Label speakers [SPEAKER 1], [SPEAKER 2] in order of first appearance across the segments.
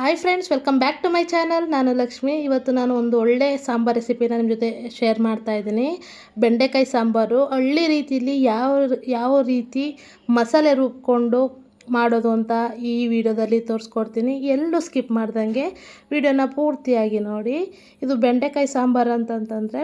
[SPEAKER 1] Hi friends welcome back to my channel ನಾನು ಲಕ್ಷ್ಮಿ. ಇವತ್ತು ನಾನು ಒಂದು ಒಳ್ಳೆ ಸಾಂಬಾರ್ ರೆಸಿಪಿನ ನಿಮ್ಮ ಜೊತೆ ಶೇರ್ ಮಾಡ್ತಾ ಇದ್ದೀನಿ. ಬೆಂಡೆಕಾಯಿ ಸಾಂಬಾರು. ಹಳ್ಳಿ ರೀತಿಯಲ್ಲಿ ಯಾವ ಯಾವ ರೀತಿ ಮಸಾಲೆ ರುಬ್ಕೊಂಡು ಮಾಡೋದು ಅಂತ ಈ ವಿಡಿಯೋದಲ್ಲಿ ತೋರಿಸ್ಕೊಡ್ತೀನಿ. ಎಲ್ಲೂ ಸ್ಕಿಪ್ ಮಾಡ್ದಂಗೆ ವಿಡಿಯೋನ ಪೂರ್ತಿಯಾಗಿ ನೋಡಿ. ಇದು ಬೆಂಡೆಕಾಯಿ ಸಾಂಬಾರು ಅಂತಂತಂದರೆ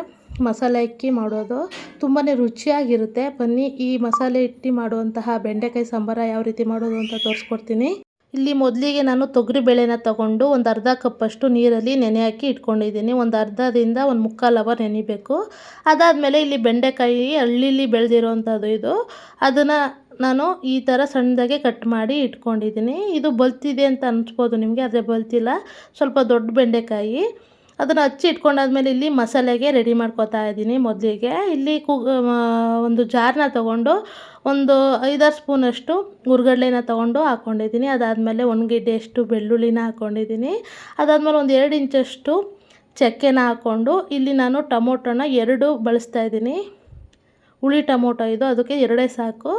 [SPEAKER 1] ಮಸಾಲೆ ಅಕ್ಕಿ ಮಾಡೋದು. ತುಂಬಾ ರುಚಿಯಾಗಿರುತ್ತೆ. ಬನ್ನಿ ಈ ಮಸಾಲೆ ಇಟ್ಟು ಮಾಡುವಂತಹ ಬೆಂಡೆಕಾಯಿ ಸಾಂಬಾರ ಯಾವ ರೀತಿ ಮಾಡೋದು ಅಂತ ತೋರಿಸ್ಕೊಡ್ತೀನಿ. ಇಲ್ಲಿ ಮೊದಲಿಗೆ ನಾನು ತೊಗರಿ ಬೇಳೆನ ತಗೊಂಡು ಒಂದು ಅರ್ಧ ಕಪ್ಪಷ್ಟು ನೀರಲ್ಲಿ ನೆನೆ ಹಾಕಿ ಇಟ್ಕೊಂಡಿದ್ದೀನಿ. ಒಂದು ಅರ್ಧದಿಂದ ಒಂದು ಮುಕ್ಕಾಲು ಅವರ್ ನೆನಿಬೇಕು. ಅದಾದಮೇಲೆ ಇಲ್ಲಿ ಬೆಂಡೆಕಾಯಿ ಹಳ್ಳಿಲಿ ಬೆಳೆದಿರೋವಂಥದ್ದು ಇದು. ಅದನ್ನು ನಾನು ಈ ಥರ ಸಣ್ಣದಾಗೆ ಕಟ್ ಮಾಡಿ ಇಟ್ಕೊಂಡಿದ್ದೀನಿ. ಇದು ಬಲ್ತಿದೆ ಅಂತ ಅನಿಸ್ಬೋದು ನಿಮಗೆ, ಆದರೆ ಬಲ್ತಿಲ್ಲ. ಸ್ವಲ್ಪ ದೊಡ್ಡ ಬೆಂಡೆಕಾಯಿ. ಅದನ್ನು ಹಚ್ಚಿ ಇಟ್ಕೊಂಡಾದ್ಮೇಲೆ ಇಲ್ಲಿ ಮಸಾಲೆಗೆ ರೆಡಿ ಮಾಡ್ಕೊತಾ ಇದ್ದೀನಿ ಮೊದಲಿಗೆ. ಇಲ್ಲಿ ಕು ಒಂದು ಜಾರ್ನ ತೊಗೊಂಡು ಒಂದು ಐದಾರು ಸ್ಪೂನಷ್ಟು ಹುರ್ಗಡ್ಲೆನ ತೊಗೊಂಡು ಹಾಕ್ಕೊಂಡಿದ್ದೀನಿ ಅದಾದಮೇಲೆ ಒಂದು ಬೆಳ್ಳುಳ್ಳಿನ ಹಾಕ್ಕೊಂಡಿದ್ದೀನಿ ಅದಾದಮೇಲೆ ಒಂದು ಎರಡು ಇಂಚಷ್ಟು ಚಕ್ಕೆನ ಹಾಕ್ಕೊಂಡು ಇಲ್ಲಿ ನಾನು ಟೊಮೊಟೊನ ಎರಡು ಬಳಸ್ತಾ ಇದ್ದೀನಿ. ಹುಳಿ ಟೊಮೊಟೊ ಇದು, ಅದಕ್ಕೆ ಎರಡೇ ಸಾಕು.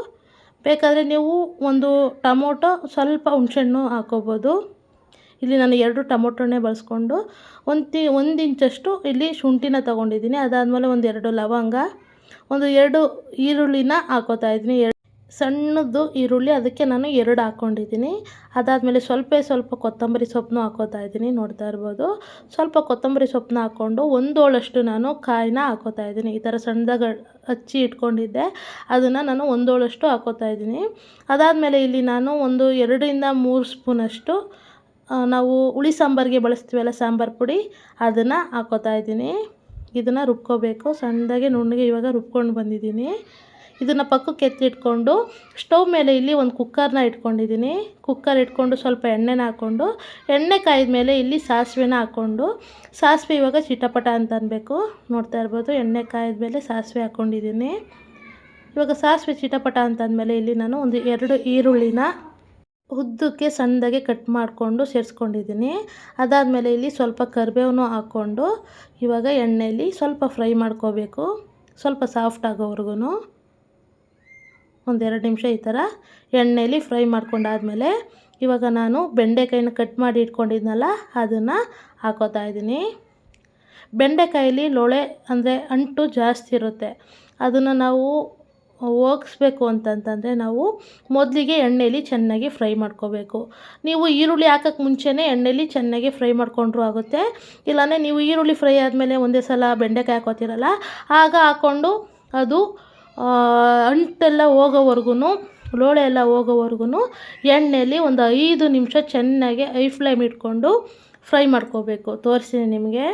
[SPEAKER 1] ಬೇಕಾದರೆ ನೀವು ಒಂದು ಟೊಮೊಟೊ ಸ್ವಲ್ಪ ಹುಣಸೆಹಣ್ಣು ಹಾಕೋಬೋದು. ಇಲ್ಲಿ ನಾನು ಎರಡು ಟೊಮೊಟೊನೇ ಬಳಸ್ಕೊಂಡು ಒಂದು ತಿ, ಒಂದು ಇಂಚಷ್ಟು ಇಲ್ಲಿ ಶುಂಠಿನ ತೊಗೊಂಡಿದ್ದೀನಿ. ಅದಾದಮೇಲೆ ಒಂದು ಎರಡು ಲವಂಗ, ಒಂದು ಎರಡು ಈರುಳ್ಳಿನ ಹಾಕೋತಾ ಇದ್ದೀನಿ. ಸಣ್ಣದು ಈರುಳ್ಳಿ, ಅದಕ್ಕೆ ನಾನು ಎರಡು ಹಾಕ್ಕೊಂಡಿದ್ದೀನಿ ಅದಾದಮೇಲೆ ಸ್ವಲ್ಪ ಸ್ವಲ್ಪ ಕೊತ್ತಂಬರಿ ಸೊಪ್ಪನ್ನು ಹಾಕೋತಾ ಇದ್ದೀನಿ. ನೋಡ್ತಾ ಇರ್ಬೋದು. ಸ್ವಲ್ಪ ಕೊತ್ತಂಬರಿ ಸೊಪ್ಪನ್ನ ಹಾಕ್ಕೊಂಡು ಒಂದೋಳಷ್ಟು ನಾನು ಕಾಯಿನ ಹಾಕೋತಾ ಇದ್ದೀನಿ. ಈ ಥರ ಸಣ್ಣದಾಗ ಹಚ್ಚಿ ಇಟ್ಕೊಂಡಿದ್ದೆ. ಅದನ್ನು ನಾನು ಒಂದೋಳಷ್ಟು ಹಾಕೋತಾ ಇದ್ದೀನಿ. ಅದಾದಮೇಲೆ ಇಲ್ಲಿ ನಾನು ಒಂದು ಎರಡರಿಂದ ಮೂರು ಸ್ಪೂನಷ್ಟು ನಾವು ಹುಳಿ ಸಾಂಬಾರಿಗೆ ಬಳಸ್ತೀವಲ್ಲ ಸಾಂಬಾರು ಪುಡಿ, ಅದನ್ನು ಹಾಕೋತಾ ಇದ್ದೀನಿ. ಇದನ್ನು ರುಬ್ಕೋಬೇಕು. ಸಣ್ಣದಾಗೆ ನುಣ್ಣಗೆ ಇವಾಗ ರುಬ್ಕೊಂಡು ಬಂದಿದ್ದೀನಿ. ಇದನ್ನು ಪಕ್ಕಕ್ಕೆ ಎತ್ತಿಟ್ಕೊಂಡು ಸ್ಟವ್ ಮೇಲೆ ಇಲ್ಲಿ ಒಂದು ಕುಕ್ಕರ್ನ ಇಟ್ಕೊಂಡಿದ್ದೀನಿ. ಕುಕ್ಕರ್ ಇಟ್ಕೊಂಡು ಸ್ವಲ್ಪ ಎಣ್ಣೆನ ಹಾಕ್ಕೊಂಡು, ಎಣ್ಣೆ ಕಾಯ್ದ ಮೇಲೆ ಇಲ್ಲಿ ಸಾಸಿವೆನ ಹಾಕ್ಕೊಂಡು, ಸಾಸಿವೆ ಇವಾಗ ಚಿಟಪಟ ಅಂತ ಅನ್ಬೇಕು. ನೋಡ್ತಾ ಇರ್ಬೋದು, ಎಣ್ಣೆ ಕಾಯ್ದ ಮೇಲೆ ಸಾಸಿವೆ ಹಾಕ್ಕೊಂಡಿದ್ದೀನಿ ಇವಾಗ ಸಾಸಿವೆ ಚಿಟಪಟ ಅಂತಂದಮೇಲೆ ಇಲ್ಲಿ ನಾನು ಒಂದು ಎರಡು ಈರುಳ್ಳಿನ ಉದ್ದಕ್ಕೆ ಸಣ್ಣದಾಗೆ ಕಟ್ ಮಾಡಿಕೊಂಡು ಸೇರಿಸ್ಕೊಂಡಿದ್ದೀನಿ. ಅದಾದಮೇಲೆ ಇಲ್ಲಿ ಸ್ವಲ್ಪ ಕರಿಬೇವನ್ನು ಹಾಕ್ಕೊಂಡು ಇವಾಗ ಎಣ್ಣೆಯಲ್ಲಿ ಸ್ವಲ್ಪ ಫ್ರೈ ಮಾಡ್ಕೋಬೇಕು. ಸ್ವಲ್ಪ ಸಾಫ್ಟ್ ಆಗೋವರೆಗೂ ಒಂದೆರಡು ನಿಮಿಷ ಈ ಥರ ಎಣ್ಣೆಯಲ್ಲಿ ಫ್ರೈ ಮಾಡ್ಕೊಂಡಾದಮೇಲೆ ಇವಾಗ ನಾನು ಬೆಂಡೆಕಾಯಿನ ಕಟ್ ಮಾಡಿ ಇಟ್ಕೊಂಡಿದ್ನಲ್ಲ ಅದನ್ನು ಹಾಕೋತಾ ಇದ್ದೀನಿ. ಬೆಂಡೆಕಾಯಲ್ಲಿ ಲೋಳೆ ಅಂದರೆ ಅಂಟು ಜಾಸ್ತಿ ಇರುತ್ತೆ. ಅದನ್ನು ನಾವು ಹೋಗಿಸ್ಬೇಕು ಅಂತಂತಂದರೆ ನಾವು ಮೊದಲಿಗೆ ಎಣ್ಣೆಯಲ್ಲಿ ಚೆನ್ನಾಗಿ ಫ್ರೈ ಮಾಡ್ಕೋಬೇಕು. ನೀವು ಈರುಳ್ಳಿ ಹಾಕೋಕ್ಕೆ ಮುಂಚೆನೇ ಎಣ್ಣೆಲಿ ಚೆನ್ನಾಗಿ ಫ್ರೈ ಮಾಡಿಕೊಂಡ್ರೂ ಆಗುತ್ತೆ. ಇಲ್ಲಾಂದರೆ ನೀವು ಈರುಳ್ಳಿ ಫ್ರೈ ಆದಮೇಲೆ ಒಂದೇ ಸಲ ಬೆಂಡೆಕಾಯಿ ಹಾಕೋತಿರಲ್ಲ, ಆಗ ಹಾಕ್ಕೊಂಡು ಅದು ಅಂಟೆಲ್ಲ ಹೋಗೋವರೆಗೂ ಲೋಳೆ ಎಲ್ಲ ಹೋಗೋವರೆಗೂ ಎಣ್ಣೆಯಲ್ಲಿ ಒಂದು ಐದು ನಿಮಿಷ ಚೆನ್ನಾಗಿ ಐ ಫ್ಲೇಮ್ ಇಟ್ಕೊಂಡು ಫ್ರೈ ಮಾಡ್ಕೋಬೇಕು. ತೋರಿಸ್ತೀನಿ ನಿಮಗೆ.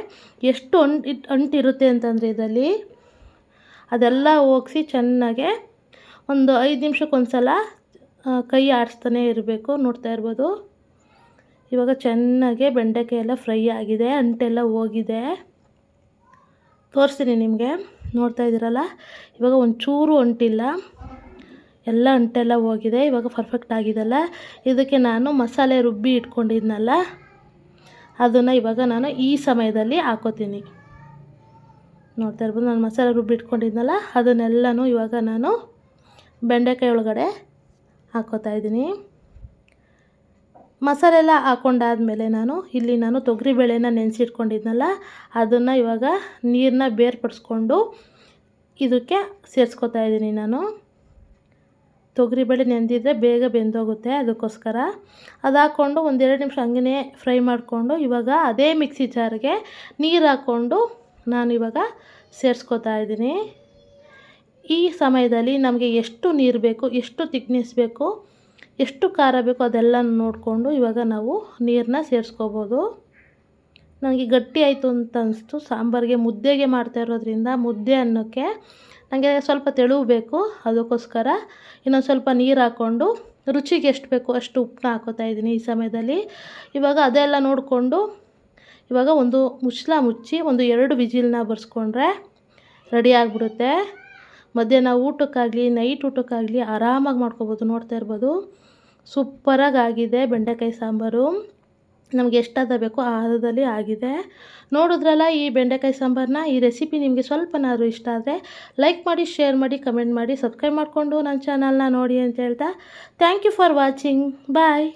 [SPEAKER 1] ಎಷ್ಟು ಅಂಟು, ಅಂಟಿರುತ್ತೆ ಅಂತಂದರೆ ಇದರಲ್ಲಿ ಅದೆಲ್ಲ ಹೋಗ್ಸಿ ಚೆನ್ನಾಗೆ ಒಂದು ಐದು ನಿಮಿಷಕ್ಕೆ ಸಲ ಕೈ ಆಡಿಸ್ತಾನೆ ಇರಬೇಕು, ನೋಡ್ತಾ ಇರ್ಬೋದು. ಇವಾಗ ಚೆನ್ನಾಗೆ ಬೆಂಡೆಕಾಯಿ ಎಲ್ಲ ಫ್ರೈ ಆಗಿದೆ ಅಂಟೆಲ್ಲ ಹೋಗಿದೆ. ತೋರಿಸ್ತೀನಿ ನಿಮಗೆ, ನೋಡ್ತಾ ಇದ್ದೀರಲ್ಲ? ಇವಾಗ ಒಂಚೂರು ಅಂಟಿಲ್ಲ. ಎಲ್ಲ ಅಂಟೆಲ್ಲ ಹೋಗಿದೆ, ಇವಾಗ ಪರ್ಫೆಕ್ಟ್ ಆಗಿದೆಲ್ಲ. ಇದಕ್ಕೆ ನಾನು ಮಸಾಲೆ ರುಬ್ಬಿ ಇಟ್ಕೊಂಡಿದ್ನಲ್ಲ, ಅದನ್ನು ಇವಾಗ ನಾನು ಈ ಸಮಯದಲ್ಲಿ ಹಾಕೋತೀನಿ. ನೋಡ್ತಾ ಇರ್ಬೋದು. ನಾನು ಮಸಾಲೆ ರುಬ್ಬಿಟ್ಕೊಂಡಿದ್ನಲ್ಲ ಅದನ್ನೆಲ್ಲನೂ ಇವಾಗ ನಾನು ಬೆಂಡೆಕಾಯಿ ಒಳಗಡೆ ಹಾಕೋತಾ ಇದ್ದೀನಿ. ಮಸಾಲೆ ಎಲ್ಲ ಹಾಕ್ಕೊಂಡಾದ್ಮೇಲೆ ನಾನು ಇಲ್ಲಿ ನಾನು ತೊಗರಿಬೇಳೆನ ನೆನೆಸಿಟ್ಕೊಂಡಿದ್ನಲ್ಲ, ಅದನ್ನು ಇವಾಗ ನೀರನ್ನ ಬೇರ್ಪಡಿಸ್ಕೊಂಡು ಇದಕ್ಕೆ ಸೇರಿಸ್ಕೊತಾ ಇದ್ದೀನಿ ನಾನು. ತೊಗರಿಬೇಳೆ ನೆಂದಿದ್ರೆ ಬೇಗ ಬೆಂದೋಗುತ್ತೆ ಅದಕ್ಕೋಸ್ಕರ. ಅದು ಹಾಕ್ಕೊಂಡು ಒಂದೆರಡು ನಿಮಿಷ ಹಂಗೆ ಫ್ರೈ ಮಾಡಿಕೊಂಡು ಇವಾಗ ಅದೇ ಮಿಕ್ಸಿ ಜಾರ್ಗೆ ನೀರು ಹಾಕ್ಕೊಂಡು ನಾನು ಇವಾಗ ಸೇರಿಸ್ಕೊತಾ ಇದ್ದೀನಿ. ಈ ಸಮಯದಲ್ಲಿ ನಮಗೆ ಎಷ್ಟು ನೀರು ಬೇಕು, ಎಷ್ಟು ತಿಕ್ನೆಸ್ ಬೇಕು, ಎಷ್ಟು ಖಾರ ಬೇಕು ಅದೆಲ್ಲ ನೋಡಿಕೊಂಡು ಇವಾಗ ನಾವು ನೀರನ್ನ ಸೇರಿಸ್ಕೋಬೋದು. ನನಗೆ ಗಟ್ಟಿ ಆಯಿತು ಅಂತ ಅನಿಸ್ತು. ಸಾಂಬಾರಿಗೆ ಮುದ್ದೆಗೆ ಮಾಡ್ತಾ ಇರೋದ್ರಿಂದ ಮುದ್ದೆ ಅನ್ನೋಕ್ಕೆ ನನಗೆ ಸ್ವಲ್ಪ ತೆಳುವು ಬೇಕು, ಅದಕ್ಕೋಸ್ಕರ ಇನ್ನೊಂದು ಸ್ವಲ್ಪ ನೀರು ಹಾಕ್ಕೊಂಡು ರುಚಿಗೆ ಎಷ್ಟು ಬೇಕು ಅಷ್ಟು ಉಪ್ಪನ್ನ ಹಾಕೋತಾ ಇದ್ದೀನಿ ಈ ಸಮಯದಲ್ಲಿ. ಇವಾಗ ಅದೆಲ್ಲ ನೋಡಿಕೊಂಡು ಇವಾಗ ಒಂದು ಮುಚ್ಚಳ ಮುಚ್ಚಿ ಒಂದು ಎರಡು ವಿಜಿಲ್ನ ಬರ್ಸ್ಕೊಂಡ್ರೆ ರೆಡಿ ಆಗಿಬಿಡುತ್ತೆ. ಮಧ್ಯಾಹ್ನ ಊಟಕ್ಕಾಗಲಿ, ನೈಟ್ ಊಟಕ್ಕಾಗಲಿ ಆರಾಮಾಗಿ ಮಾಡ್ಕೊಬೋದು, ನೋಡ್ತಾ ಇರ್ಬೋದು. ಸೂಪರಾಗಿ ಆಗಿದೆ ಬೆಂಡೆಕಾಯಿ ಸಾಂಬಾರು. ನಮಗೆ ಎಷ್ಟಾದ ಬೇಕೋ ಆ ಹದದಲ್ಲಿ ಆಗಿದೆ. ನೋಡಿದ್ರಲ್ಲ ಈ ಬೆಂಡೆಕಾಯಿ ಸಾಂಬಾರನ್ನ ಈ ರೆಸಿಪಿ ನಿಮಗೆ ಸ್ವಲ್ಪನಾದ್ರು ಇಷ್ಟ ಆದರೆ ಲೈಕ್ ಮಾಡಿ ಶೇರ್ ಮಾಡಿ ಕಮೆಂಟ್ ಮಾಡಿ ಸಬ್ಸ್ಕ್ರೈಬ್ ಮಾಡಿಕೊಂಡು ನನ್ನ ಚಾನಲ್ನ ನೋಡಿ ಅಂತ ಹೇಳ್ತಾ thank you for watching bye